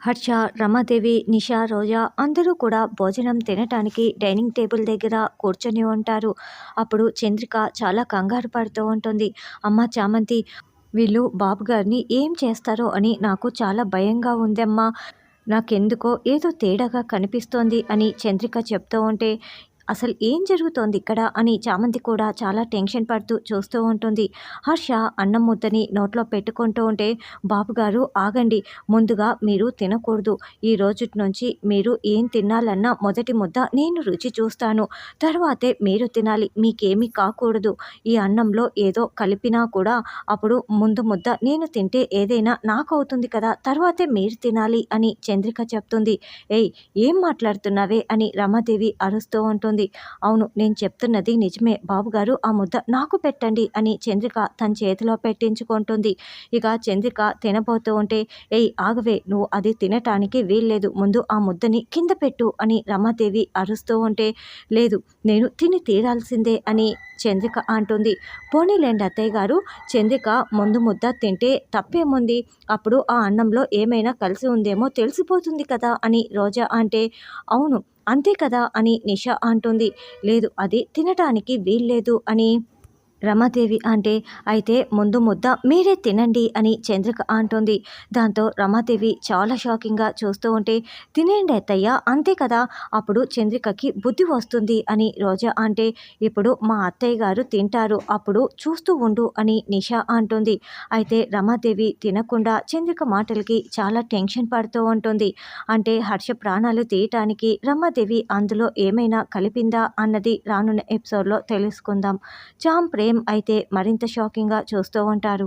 హర్ష రమాదేవి నిషా రోజా అందరూ కూడా భోజనం తినటానికి డైనింగ్ టేబుల్ దగ్గర కూర్చొని ఉంటారు. అప్పుడు చంద్రిక చాలా కంగారు పడుతూ ఉంటుంది. అమ్మ చామంతి వీళ్ళు బాబు గారిని ఏం చేస్తారో అని నాకు చాలా భయంగా ఉందమ్మా. నాకెందుకో ఏదో తేడాగా కనిపిస్తోంది అని చంద్రిక చెప్తూ ఉంటే అసలు ఏం జరుగుతోంది ఇక్కడ అని చామంతి కూడా చాలా టెన్షన్ పడుతూ చూస్తూ ఉంటుంది. హర్ష అన్నం ముద్దని నోట్లో పెట్టుకుంటూ ఉంటే బాబుగారు ఆగండి. ముందుగా మీరు తినకూడదు. ఈ రోజు నుంచి మీరు ఏం తినాలన్నా మొదటి ముద్ద నేను రుచి చూస్తాను. తర్వాతే మీరు తినాలి. మీకేమీ కాకూడదు. ఈ అన్నంలో ఏదో కలిపినా కూడా అప్పుడు ముందు ముద్ద నేను తింటే ఏదైనా నాకు అవుతుంది కదా. తర్వాతే మీరు తినాలి అని చంద్రిక చెప్తుంది. ఏయ్ ఏం మాట్లాడుతున్నావే అని రమాదేవి అరుస్తూ ఉంటుంది. ఉంటుంది అవును నేను చెప్తున్నది నిజమే. బాబుగారు ఆ ముద్ద నాకు పెట్టండి అని చంద్రిక తన చేతిలో పెట్టించుకుంటుంది. ఇక చంద్రిక తినబోతూ ఉంటే ఏయ్ ఆగవే నువ్వు అది తినటానికి వీల్లేదు. ముందు ఆ ముద్దని కింద పెట్టు అని రమాదేవి అరుస్తూ ఉంటే లేదు నేను తిని తీరాల్సిందే అని చంద్రిక అంటుంది. పోనీలేండి అత్తయ్య గారు చంద్రిక ముందు ముద్ద తింటే తప్పేముంది? అప్పుడు ఆ అన్నంలో ఏమైనా కలిసి ఉందేమో తెలిసిపోతుంది కదా అని రోజా అంటే అవును అంతే కదా అని నిష అంటుంది. లేదు అది తినటానికి వీల్లేదు అని రమాదేవి అంటే అయితే ముందు ముద్ద మీరే తినండి అని చంద్రిక అంటుంది. దాంతో రమాదేవి చాలా షాకింగ్గా చూస్తూ ఉంటే తినేయండి అత్తయ్య అంతే కదా అప్పుడు చంద్రికకి బుద్ధి వస్తుంది అని రోజా అంటే ఇప్పుడు మా అత్తయ్య గారు తింటారు అప్పుడు చూస్తూ ఉండు అని నిషా అంటుంది. అయితే రమాదేవి తినకుండా చంద్రిక మాటలకి చాలా టెన్షన్ పడుతూ ఉంటుంది. అంటే హర్ష ప్రాణాలు తీయటానికి రమాదేవి అందులో ఏమైనా కలిపిందా అన్నది రానున్న ఎపిసోడ్లో తెలుసుకుందాం. చాంప్రే ప్రేమ్ అయితే మరింత షాకింగ్గా చూస్తూ ఉంటారు.